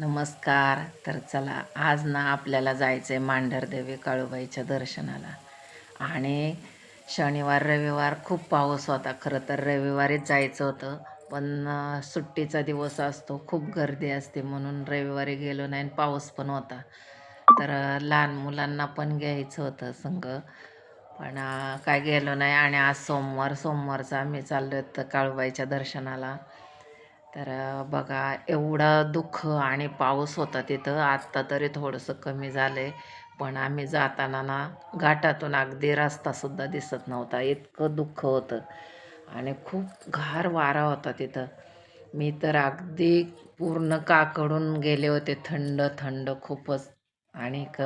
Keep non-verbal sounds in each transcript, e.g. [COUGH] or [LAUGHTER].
नमस्कार. तर चला आज ना आपल्याला जायचं आहे मांढरदेवी काळूबाईच्या दर्शनाला. आणि शनिवार रविवार खूप पाऊस होता. खरं तर रविवारीच जायचं होतं. पण सुट्टीचा दिवस असतो. खूप गर्दी असते म्हणून रविवारी गेलो नाही आणि पाऊस पण होता. तर लहान मुलांना पण घ्यायचं होतं संग. पण काय गेलो नाही. आणि आज सोमवार सोमवारचा आम्ही चाललो तर काळूबाईच्या दर्शनाला. तर बघा एवढं दुःख आणि पाऊस होता तिथं. आत्ता तरी थोडंसं कमी झालं आहे पण आम्ही जाताना ना घाटातून अगदी रस्तासुद्धा दिसत नव्हता. इतकं दुःख होतं. आणि खूप घार वारा होता तिथं. मी तर अगदी पूर्ण काकडून गेले होते. थंड थंड खूपच. आणि क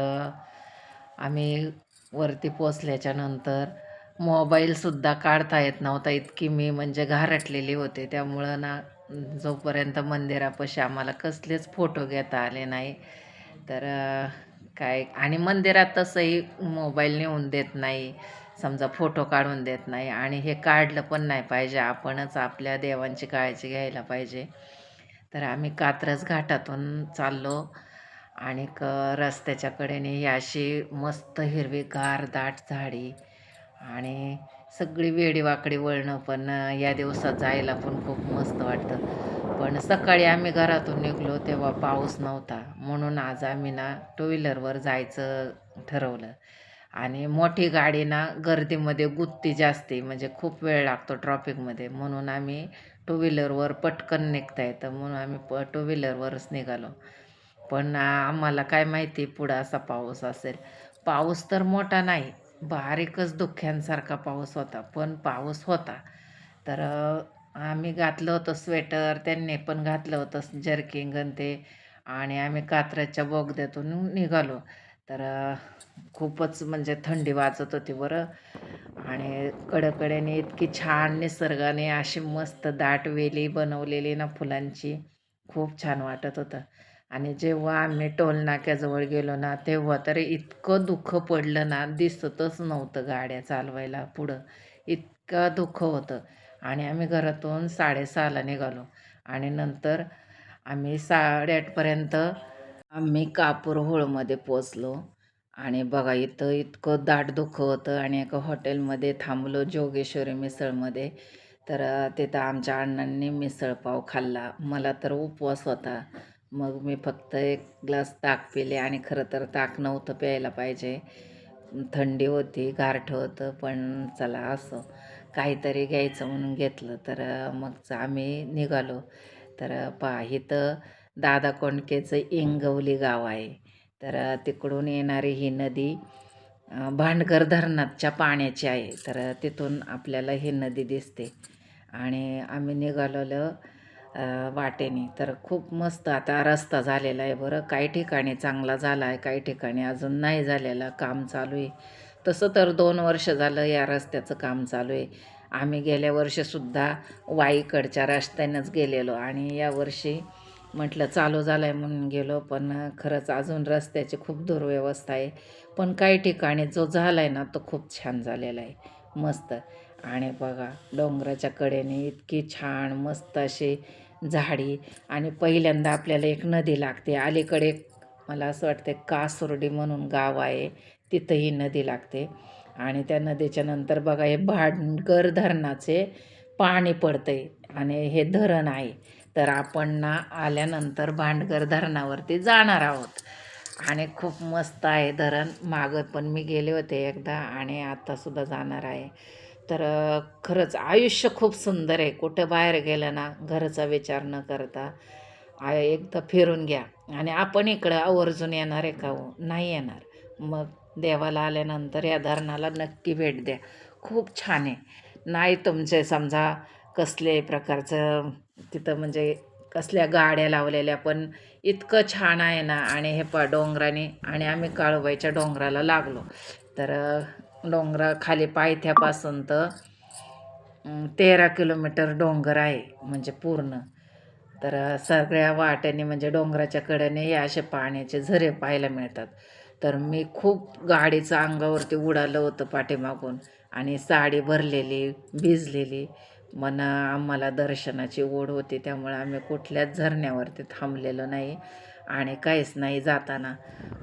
आम्ही वरती पोचल्याच्यानंतर मोबाईलसुद्धा काढता येत नव्हता. इतकी मी म्हणजे घारटलेली होते. त्यामुळं ना जोपर्यंत मंदिरापाशी आम्हाला कसलेच फोटो घेता आले नाही तर काय आणि मंदिरात तसंही मोबाईल नेऊन देत नाही समजा फोटो काढून देत नाही आणि हे काढलं पण नाही पाहिजे आपणच आपल्या देवांची काळजी घ्यायला पाहिजे. तर आम्ही कात्रज घाटातून चाललो आणि क रस्त्याच्या कडेने ही अशी मस्त हिरवी गार दाट झाडी आणि सगळी वेडीवाकडी वळणं पण या दिवसात जायला पण खूप मस्त वाटतं. पण सकाळी आम्ही घरातून निघलो तेव्हा पाऊस नव्हता. म्हणून आज आम्ही ना टू व्हीलरवर जायचं ठरवलं. आणि मोठी गाडी ना गर्दीमध्ये गुत्ती जास्ती म्हणजे खूप वेळ लागतो ट्रॉफिकमध्ये म्हणून आम्ही टू व्हीलरवर पटकन निघता येतं. म्हणून आम्ही प टू व्हीलरवरच निघालो. पण आम्हाला काय माहिती पुढं असा पाऊस असेल. पाऊस तर मोठा नाही बारीकच धुक्यांसारखा पाऊस होता पण पाऊस होता. तर आम्ही घातलं होतं स्वेटर त्यांनी पण घातलं होतं जर्किंग आणि ते. आणि आम्ही कात्र्याच्या बोगद्यातून निघालो. तर खूपच म्हणजे थंडी वाजत होती बरं. आणि कडकड्याने इतकी छान निसर्गाने अशी मस्त दाट वेली बनवलेली ना फुलांची. खूप छान वाटत होतं. आणि जेव्हा आम्ही टोलनाक्याजवळ गेलो ना तेव्हा तर इतकं दुःख पडलं ना दिसतच नव्हतं गाड्या चालवायला पुढं. इतकं दुःख होतं. आणि आम्ही घरातून साडेसहाला निघालो. आणि नंतर आम्ही साडेआठपर्यंत आम्ही कापूर होळमध्ये पोचलो आणि बघा इथं इतकं दाट दुःख होतं. आणि एका हॉटेलमध्ये थांबलो जोगेश्वरी मिसळमध्ये. तर तिथं आमच्या अण्णांनी मिसळपाव खाल्ला. मला तर उपवास होता. मग मी फक्त एक ग्लास ताक पिले आणि खरं तर ताक नव्हतं प्यायला पाहिजे. थंडी होती गारठ होतं पण चला असं. काहीतरी घ्यायचं म्हणून घेतलं. तर मग आम्ही निघालो. तर पा इथं दादा कोंडकेचं इंगवली गाव आहे. तर तिकडून येणारी ही नदी भांडकर भांडगर धरणाच्या पाण्याची आहे. तर तिथून आपल्याला ही नदी दिसते. आणि आम्ही निघालेलं. वाटेने. तर खूप मस्त आता रस्ता झालेला आहे बरं. काही ठिकाणी चांगला झाला आहे काही ठिकाणी अजून नाही झालेला काम चालू आहे. तसं तर दोन वर्ष झालं या रस्त्याचं काम चालू आहे. आम्ही गेल्या वर्षीसुद्धा वाईकडच्या रस्त्यानेच गेलेलो आणि या वर्षी म्हटलं चालू झालं आहे म्हणून गेलो पण खरंच अजून रस्त्याची खूप दुर्व्यवस्था आहे. पण काही ठिकाणी जो झाला आहे ना तो खूप छान झालेला आहे. मस्त. आणि बघा डोंगराच्या कडेने इतकी छान मस्त अशी झाडी आणि पहिल्यांदा आपल्याला एक नदी लागते. अलीकडे मला असं वाटतं कासुर्डी म्हणून गाव आहे. तिथंही नदी लागते. आणि त्या नदीच्या नंतर बघा हे भांडगर धरणाचे पाणी पडतंय आणि हे धरण आहे. तर आपण ना आल्यानंतर भांडगर धरणावरती जाणार आहोत. आणि खूप मस्त आहे धरण. मागं पण मी गेले होते एकदा आणि आत्तासुद्धा जाणार आहे. तर खरंच आयुष्य खूप सुंदर आहे. कुठं बाहेर गेलं ना घरचा विचार न करता आय एकदा फिरून घ्या. आणि आपण इकडं आवर्जून येणार आहे का हो? नाही येणार. मग देवाला आल्यानंतर या धरणाला नक्की भेट द्या. खूप छान आहे. नाही तुमचे समजा कसले प्रकारचं तिथं म्हणजे कसल्या गाड्या लावलेल्या पण इतकं छान आहे ना. आणि हे प डोंगराने आणि आम्ही काळूबाईच्या डोंगराला लागलो. तर डोंगरा खाली पायथ्यापासून तर तेरा किलोमीटर डोंगर आहे म्हणजे पूर्ण. तर सगळ्या वाट्याने म्हणजे डोंगराच्या कड्याने हे असे पाण्याचे झरे पाहायला मिळतात. तर मी खूप गाडीचं अंगावरती उडालं होतं पाठीमागून आणि साडी भरलेली भिजलेली. मन आम्हाला दर्शनाची ओढ होती त्यामुळे आम्ही कुठल्याच झरण्यावरती थांबलेलो नाही आणि काहीच नाही जाताना.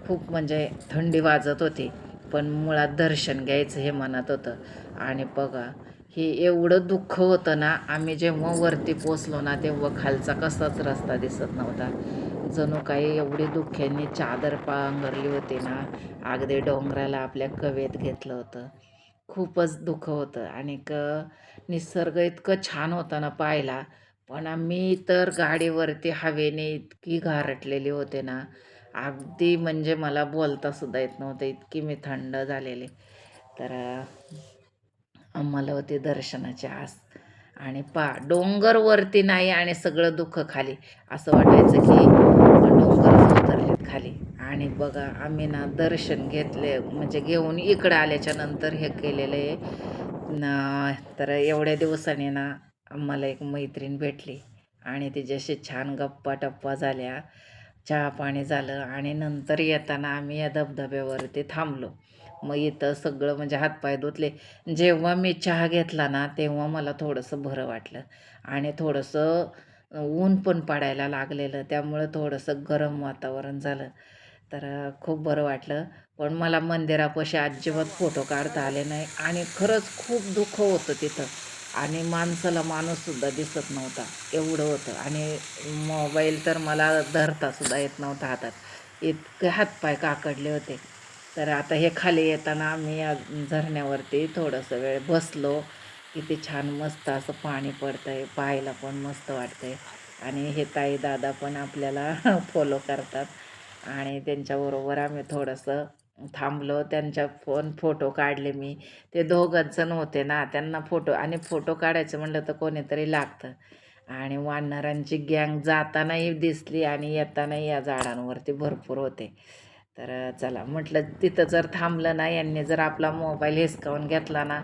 खूप म्हणजे थंडी वाजत होती. पण मुळात दर्शन घ्यायचं हे मनात होतं. आणि बघा हे एवढं दुःख होतं ना आम्ही जेव्हा वरती पोचलो ना तेव्हा खालचा कसाच रस्ता दिसत नव्हता. जणू काही एवढी दुःख्यांनी चादर पांघरली होती ना अगदी डोंगराला आपल्या कवेत घेतलं होतं. खूपच दुःख होतं. आणि क निसर्ग इतकं छान होतं ना पाहायला. पण आम्ही तर गाडीवरती हवेने इतकी गारटलेली होते ना अगदी म्हणजे मला बोलता सुद्धा येत नव्हतं इतकी मी थंड झालेली. तर आम्हाला होते दर्शनाची आस. आणि पा डोंगरवरती नाही आणि सगळं दुःख खाली. असं वाटायचं की डोंगर उतरलेत खाली. आणि बघा आम्ही ना दर्शन घेतले म्हणजे घेऊन इकडं आल्याच्यानंतर हे केलेलं आहे तर एवढ्या दिवसांनी ना आम्हाला एक मैत्रीण भेटली. आणि तिच्याशी छान गप्पा टप्पा झाल्या चहा पाणी झालं आणि नंतर येताना आम्ही या धबधब्यावरती थांबलो. मग इथं सगळं म्हणजे हातपाय धुतले. जेव्हा मी चहा घेतला ना तेव्हा मला थोडंसं बरं वाटलं. आणि थोडंसं ऊन पण पडायला लागलेलं. त्यामुळं थोडंसं गरम वातावरण झालं. तर खूप बरं वाटलं. पण मला मंदिरापाशी अजिबात फोटो काढता आले नाही. आणि खरंच खूप दुःख होतं तिथं. आणि माणसाला माणूससुद्धा दिसत नव्हता एवढं होतं. आणि मोबाईल तर मला धरतासुद्धा येत नव्हता हातात. इतके हातपाय काकडले होते. तर आता हे खाली येताना आम्ही या झरण्यावरती थोडंसं वेळ बसलो. किती छान मस्त असं पाणी पडतं आहे पाहायला पण मस्त वाटतं आहे आणि हे ताई दादा पण आपल्याला [LAUGHS] फॉलो करतात. आणि त्यांच्याबरोबर आम्ही थोडंसं थांबलो त्यांच्या फोन फोटो काढले मी. ते दोघंजण होते ना त्यांना फोटो आणि फोटो काढायचं म्हणलं तर कोणीतरी लागतं. आणि वानरांची गँग जातानाही दिसली आणि येतानाही या झाडांवरती भरपूर होते. तर चला म्हटलं तिथं जर थांबलं ना यांनी जर आपला मोबाईल हिसकावून घेतला ना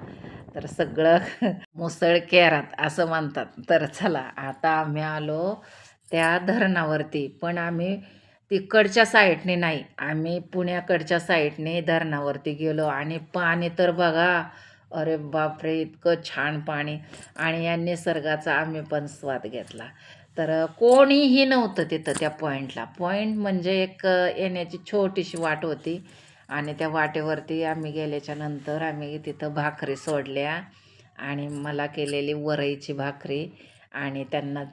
तर सगळं [LAUGHS] मुसळ केरात असं म्हणतात. तर चला आता आम्ही आलो त्या धरणावरती. पण आम्ही तिकडच्या साईडने नाही. आम्ही पुण्याकडच्या साईडने धरणावरती गेलो आणि पाणी तर बघा अरे बापरे इतकं छान पाणी. आणि या निसर्गाचा आम्ही पण स्वाद घेतला. तर कोणीही नव्हतं तिथं त्या पॉईंटला पॉईंट म्हणजे एक येण्याची छोटीशी वाट होती. आणि त्या वाटेवरती आम्ही गेल्याच्यानंतर आम्ही तिथं भाकरी सोडल्या आणि मला केलेली वरईची भाकरी आणि त्यांना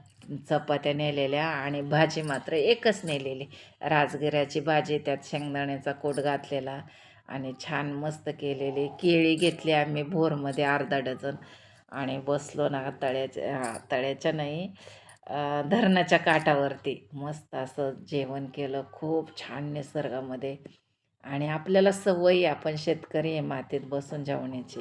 चपात्या नेलेल्या आणि भाजी मात्र एकच नेलेली. राजगिऱ्याची भाजी त्यात शेंगदाण्याचा कोट घातलेला आणि छान मस्त केलेली. केळी घेतली आम्ही भोरमध्ये अर्धा डझन आणि बसलो ना तळ्याच्या तळ्याच्या नाही धरणाच्या काठावरती. मस्त असं जेवण केलं खूप छान निसर्गामध्ये. आणि आपल्याला सवयी आपण शेतकरी आहे मातीत बसून जेवण्याची.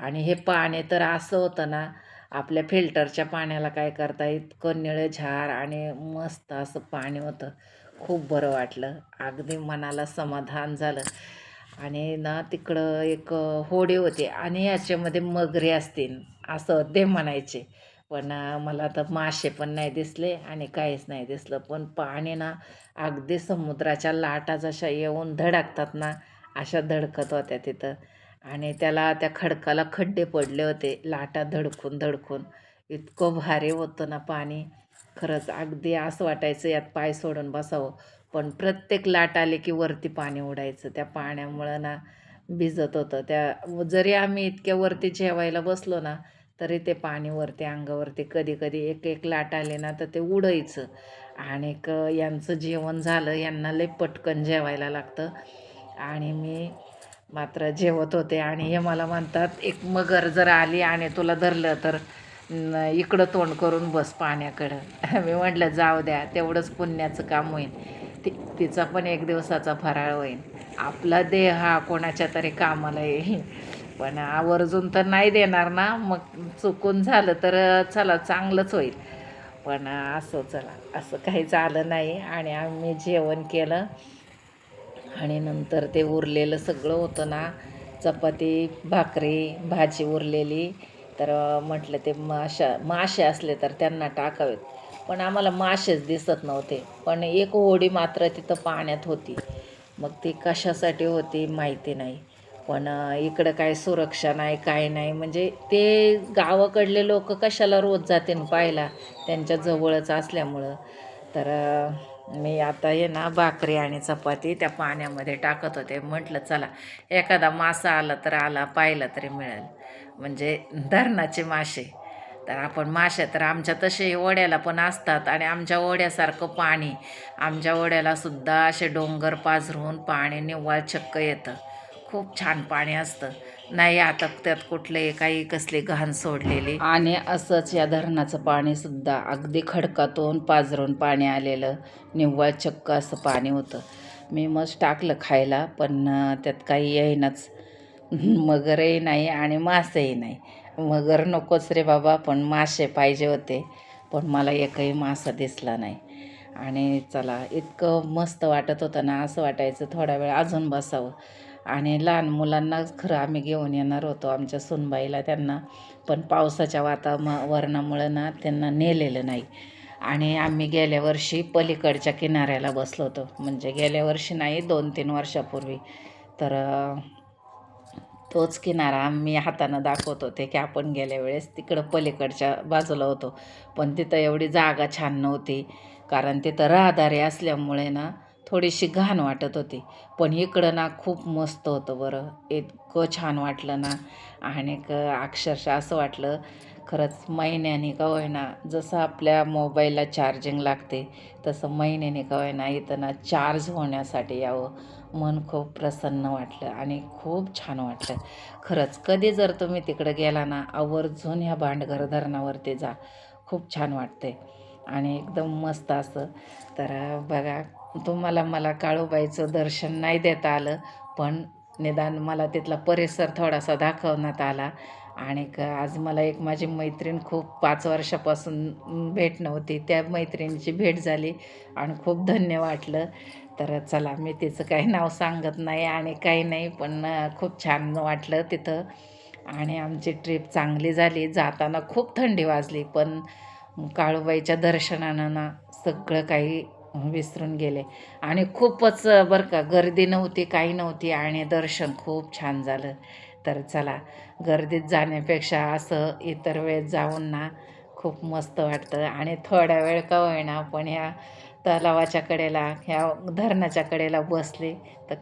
आणि हे पाणी तर असं होतं ना आपल्या फिल्टरच्या पाण्याला काय करता इतकं निळं झार आणि मस्त असं पाणी होतं. खूप बरं वाटलं. अगदी मनाला समाधान झालं. आणि ना तिकडं एक होडी होती आणि याच्यामध्ये मगरी असतील असं ते म्हणायचे. पण मला तर मासे पण नाही दिसले आणि काहीच नाही दिसलं. पण पाणी ना अगदी समुद्राच्या लाटा जशा येऊन धडकतात ना अशा धडकत होत्या तिथं. आणि त्याला त्या खडकाला खड्डे पडले होते लाटा धडकून धडकून. इतकं भारी होतं ना पाणी. खरंच अगदी असं वाटायचं यात पाय सोडून बसावं. पण प्रत्येक लाट आले की वरती पाणी उडायचं त्या पाण्यामुळं ना भिजत होतं. त्या जरी आम्ही इतक्या वरती जेवायला बसलो ना तरी ते पाणी वरती अंगावरती कधी कधी एक एक लाट आले ना तर ते उडायचं. आणि क यांचं जेवण झालं यांना लई पटकन जेवायला लागतं. आणि मी मात्र जेवत होते आणि हे मला म्हणतात एक मगर जर आली आणि तुला धरलं तर इकडं तोंड करून बस पाण्याकडं. [LAUGHS] मी म्हटलं जाऊ द्या तेवढंच पुण्याचं काम होईल ती तिचा पण एक दिवसाचा फराळ होईल आपला देह हा कोणाच्या तरी कामाला येईल. [LAUGHS] पण आवर्जून तर नाही देणार ना मग चुकून झालं तर चला चांगलंच होईल. पण असं चला असं काही झालं नाही आणि आम्ही जेवण केलं. आणि नंतर ते उरलेलं सगळं होतं ना चपाती भाकरी भाजी उरलेली. तर म्हटलं ते माशा मासे असले तर त्यांना टाकावेत. पण आम्हाला मासेच दिसत नव्हते. पण एक होडी मात्र तिथं पाण्यात होती. मग ती कशासाठी होती माहिती नाही. पण इकडं काय सुरक्षा नाही काय नाही. म्हणजे ते गावाकडले लोक कशाला रोज जाते पाहायला? त्यांच्या जवळच असल्यामुळं. तर मी आता ये ना भाकरी आणि चपाती त्या पाण्यामध्ये टाकत होते. म्हटलं चला एखादा मासा आला तर आला पाहिला तरी मिळेल. म्हणजे धरणाचे मासे. तर आपण मासे तर आमच्या तसे ओढ्याला पण असतात आणि आमच्या ओढ्यासारखं पाणी आमच्या ओढ्यालासुद्धा असे डोंगर पाझरून पाणी निव्वळ चक्क येतं. खूप छान पाणी असतं. नाही आता त्यात कुठले काही कसली घाण सोडलेली. आणि असंच या धरणाचं पाणी सुद्धा अगदी खडकातून पाजरून पाणी आलेलं. निव्वळ चक्क असं पाणी होतं. मी मस्त टाकलं खायला पण त्यात काही येईनाच. [LAUGHS] मगरही नाही आणि मासेही नाही. मगर नकोच रे बाबा पण मासे पाहिजे होते. पण मला एकही मासा दिसला नाही. आणि चला इतकं मस्त वाटत होतं ना असं वाटायचं थोडा वेळ अजून बसावं. आणि लहान मुलांनाच खरं आम्ही घेऊन येणार होतो आमच्या सुनबाईला त्यांना. पण पावसाच्या वातावरणामुळं ना त्यांना नेलेलं नाही. आणि आम्ही गेल्या वर्षी पलीकडच्या किनाऱ्याला बसलो होतो. म्हणजे गेल्या वर्षी नाही दोन तीन वर्षापूर्वी. तर तोच किनारा आम्ही हातानं दाखवत होते की आपण गेल्या वेळेस तिकडं पलीकडच्या बाजूला होतो. पण तिथं एवढी जागा छान नव्हती. कारण तिथं रहदारी असल्यामुळे ना थोडीशी घाण वाटत होती. पण इकडं ना खूप मस्त होतं बरं. इतकं छान वाटलं ना. आणि क अक्षरशः असं वाटलं खरंच महिन्याने का होईना जसं आपल्या मोबाईलला चार्जिंग लागते तसं महिन्याने का होईना इथं ना चार्ज होण्यासाठी यावं. मन खूप प्रसन्न वाटलं आणि खूप छान वाटलं. खरंच कधी जर तुम्ही तिकडं गेला ना आवर्जून ह्या भांडघर धरणावरती जा. खूप छान वाटते आणि एकदम मस्त असं. तर बघा तुम्हाला मला काळूबाईचं दर्शन नाही देता आलं पण निदान मला तिथला परिसर थोडासा दाखवण्यात आला. आणि आज मला एक माझी मैत्रीण खूप पाच वर्षापासून भेट नव्हती त्या मैत्रिणीची भेट झाली आणि खूप धन्य वाटलं. तर चला मी तिचं काही नाव सांगत नाही आणि काही नाही पण खूप छान वाटलं तिथं. आणि आमची ट्रिप चांगली झाली जाताना खूप थंडी वाजली पण काळूबाईच्या दर्शनानं ना सगळं काही विसरून गेले. आणि खूपच बरं का गर्दी नव्हती काही नव्हती आणि दर्शन खूप छान झालं. तर चला गर्दीत जाण्यापेक्षा असं इतर वेळेस जाऊन ना खूप मस्त वाटतं. आणि थोड्या वेळ का होईना पण ह्या तलावाच्या कडेला ह्या धरणाच्या कडेला बसले तर